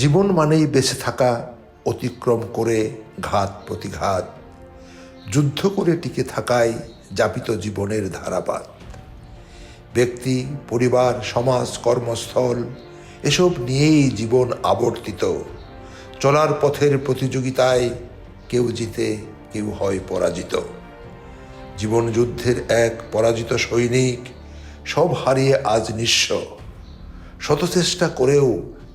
জীবন মানেই বেঁচে থাকা, অতিক্রম করে ঘাত প্রতিঘাত, যুদ্ধ করে টিকে থাকাই যাপিত জীবনের ধারাপাত। ব্যক্তি, পরিবার, সমাজ, কর্মস্থল, এসব নিয়েই জীবন আবর্তিত। চলার পথের প্রতিযোগিতায় কেউ জিতে, কেউ হয় পরাজিত। জীবন যুদ্ধের এক পরাজিত সৈনিক, সব হারিয়ে আজ নিঃস্ব। শত চেষ্টা করেও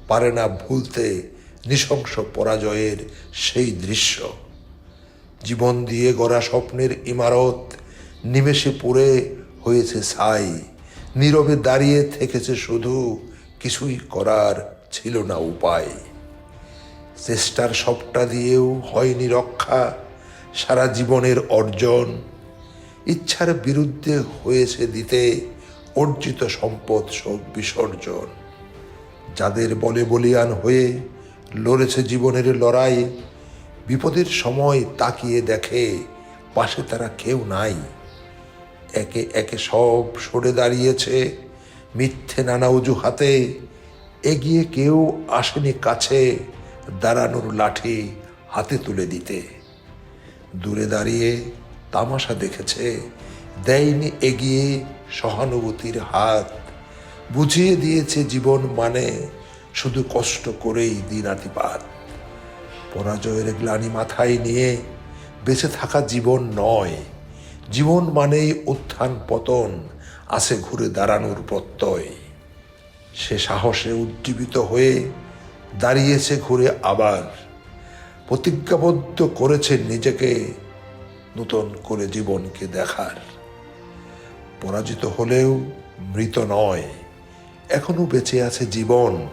পারে না ভুলতে নৃশংস পরাজয়ের সেই দৃশ্য। জীবন দিয়ে গড়া স্বপ্নের ইমারত নিমেষে পুড়ে হয়েছে ছাই। নীরবে দাঁড়িয়ে থেকেছে শুধু কিছুই করার ছিল না উপায়। চেষ্টার সবটা দিয়েও হয়নি রক্ষা, সারা জীবনের অর্জন। ইচ্ছার বিরুদ্ধে হয়েছে দিতে অর্জিত সম্পদ সব বিসর্জন। যাদের বলে বলিয়ান হয়ে লড়েছে জীবনের লড়াই, বিপদের সময় তাকিয়ে দেখে পাশে তারা কেউ নাই। একে একে সব সরে দাঁড়িয়েছে মিথ্যে নানা অজুহাতে, এগিয়ে কেউ আসেনি কাছে দাঁড়ানোর লাঠি হাতে তুলে দিতে। দূরে দাঁড়িয়ে তামাশা দেখেছে, দেয়নি এগিয়ে সহানুভূতির হাত। বুঝিয়ে দিয়েছে জীবন মানে শুধু কষ্ট করেই দিনাতিপাত পরাজয়ের গ্লানি মাথায় নিয়ে বেঁচে থাকা জীবন নয়। জীবন মানেই উত্থান পতন আছে ঘুরে দাঁড়ানোর প্রত্যয়। সে সাহসে উজ্জীবিত হয়ে দাঁড়িয়েছে ঘুরে আবার। প্রতিজ্ঞাবদ্ধ করেছে নিজেকে নতুন করে জীবনকে দেখার। পরাজিত হলেও মৃত নয়। এখনও বেঁচে আছে জীবন।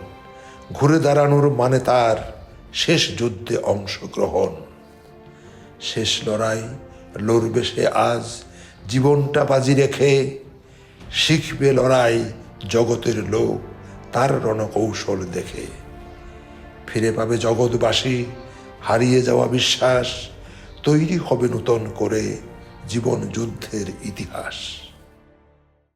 ঘুরে দাঁড়ানোর মানে তার শেষ যুদ্ধে অংশগ্রহণ। শেষ লড়াই লড়বে সে আজ, জীবনটা বাজি রেখে। শিখবে লড়াই জগতের লোক, তার রণকৌশল দেখে। ফিরে পাবে জগৎবাসী, হারিয়ে যাওয়া বিশ্বাস, তৈরি হবে নূতন করে জীবন যুদ্ধের ইতিহাস।